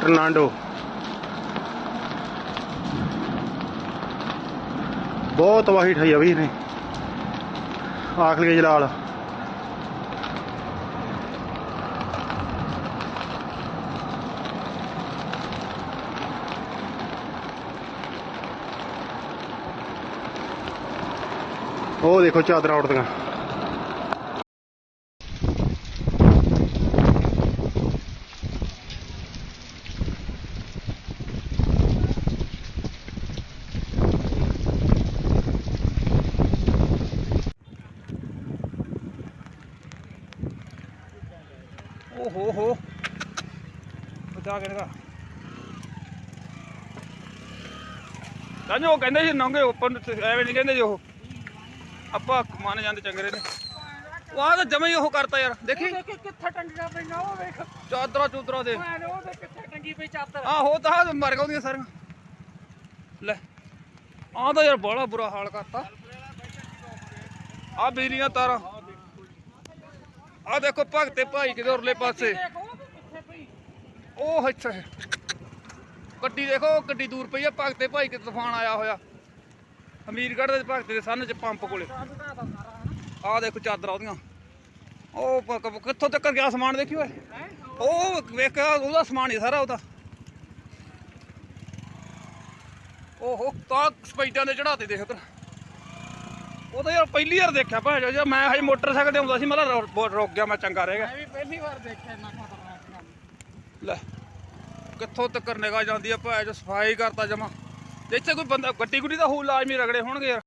ਟਰਨਾਂਡੋ। ਬਹੁਤ ਵਾਹੀ ਠਾਈ ਆ ਵੀ ਇਹਨੇ। ਆਖਲੀ ਜਲਾਲ ਉਹ ਦੇਖੋ ਚਾਦਰਾਂ ਉੱਡਦੀਆਂ ਓਹੋ ਹੋ। ਬਚਾ ਕੇ ਤਾਂ ਉਹ ਕਹਿੰਦੇ ਸੀ ਨੰਗੇ ਓਪਨ ਐਵੇਂ ਨਹੀਂ ਕਹਿੰਦੇ ਜੀ ਉਹ। ਆਪਾਂ ਮੰਨ ਜਾਂਦੇ ਚੰਗਰੇ ਨੇ। ਉਹ ਆਹ ਤਾਂ ਜਮਾ ਹੀ ਉਹ ਕਰਤਾ ਯਾਰ ਦੇਖੀ। ਕਿੱਥੇ ਟੰਗੀਆਂ ਪਈਆਂ ਉਹ ਵੇਖ। ਚਾਦਰਾਂ ਚੂਦਰਾਂ ਦੇ ਉਹਦੇ ਕਿੱਥੇ ਟੰਗੀ ਪਈ ਚਾਦਰ। ਆਹੋ ਤਾਂ ਮਰ ਗਿਆ ਉਹਦੀਆਂ ਸਾਰੀਆਂ। ਲੈ ਆਹ ਤਾਂ ਯਾਰ ਬੜਾ ਬੁਰਾ ਹਾਲ ਕਰਤਾ। ਆ ਬਿਜਲੀਆਂ ਤਾਰਾਂ। ਆ ਦੇਖੋ ਭਗਤੇ ਭਾਈ ਕਿਤੇ ਉਰਲੇ ਪਾਸੇ। ਉਹ ਇੱਥੇ। ਗੱਡੀ ਦੇਖੋ, ਗੱਡੀ ਦੂਰ ਪਈ ਆ, ਭਗਤੇ ਭਾਈ ਕਿ ਤੂਫਾਨ ਆਇਆ ਹੋਇਆ। ਅਮੀਰਗੜ੍ਹ ਦੇ ਭਗਤੇ ਦੇ ਸੰਨ ਚ ਪੰਪ ਕੋਲੇ। ਆਹ ਦੇਖੋ ਚਾਦਰਾਂ ਉਹਦੀਆਂ। ਉਹ ਕਿੱਥੋਂ ਤੱਕ ਗਿਆ ਸਮਾਨ ਦੇਖੀ ਓਏ? ਉਹ ਵੇਖ ਉਹਦਾ ਸਮਾਨ ਹੀ ਸਾਰਾ ਉਹਦਾ। ਓਹੋ, ਤਾਂ ਸਪੀਡਾਂ ਦੇ ਚੜਾਤੇ ਦੇਖ ਉਧਰ। ਉਹ ਤਾਂ ਯਾਰ ਪਹਿਲੀ ਵਾਰ ਦੇਖਿਆ ਭਾਜੋ ਜੇ ਮੈਂ ਹਜੇ ਮੋਟਰਸਾਈਕਲ ਤੇ ਆਉਂਦਾ ਸੀ ਮੈਂ ਰੁਕ ਗਿਆ ਮੈਂ ਚੰਗਾ ਰਹਿ ਗਿਆ। ਮੈਂ ਵੀ ਪਹਿਲੀ ਵਾਰ ਦੇਖਿਆ ਇੰਨਾ ਖਤਰਨਾਕ ਕੰਮ। ਲੈ ਕਿੱਥੋਂ ਤੱਕ ਨਿਗਾਹ ਜਾਂਦੀ ਆ ਭਾਏ ਜੋ ਸਫ਼ਾਈ ਕਰਤਾ ਜਮਾ। ਇੱਥੇ ਕੋਈ ਬੰਦਾ ਗੱਡੀ ਗੁੱਡੀ ਦਾ ਹੂ ਲਾਜ਼ਮੀ ਰਗੜੇ ਹੋਣਗੇ ਯਾਰ।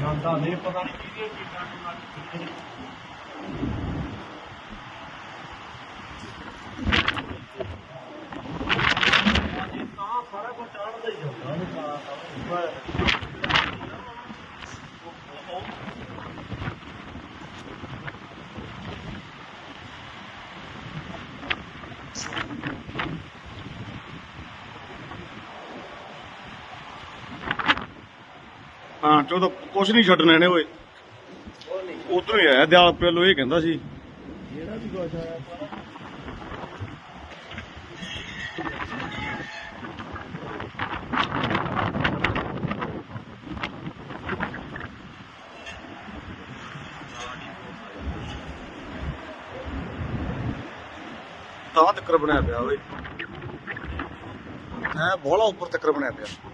ਜਾਂਦਾ ਨਹੀਂ ਪਤਾ ਨਹੀਂ ਕਿਹਦੇ ਕੀ ਤਾਂ ਸਾਰਾ ਕੁਝ ਚੜਦਾ ਹੀ ਜਾਂਦਾ ਹਾਂ ਚੋ ਕੁਛ ਨਹੀਂ ਛੱਡਣਾ ਇਹਨੇ ਓਏ। ਉਧਰੋਂ ਹੀ ਆਇਆ, ਦਿਆਲ ਪਹਿਲੋਂ ਇਹ ਕਹਿੰਦਾ ਸੀ। ਜਿਹੜਾ ਵੀ ਕੁਛ ਆਇਆ ਤਾਂ ਤੱਕਰ ਬਣਿਆ ਪਿਆ ਓਏ। ਹੈ, ਬੋਲਾ ਉੱਪਰ ਤੱਕਰ ਬਣਿਆ ਪਿਆ।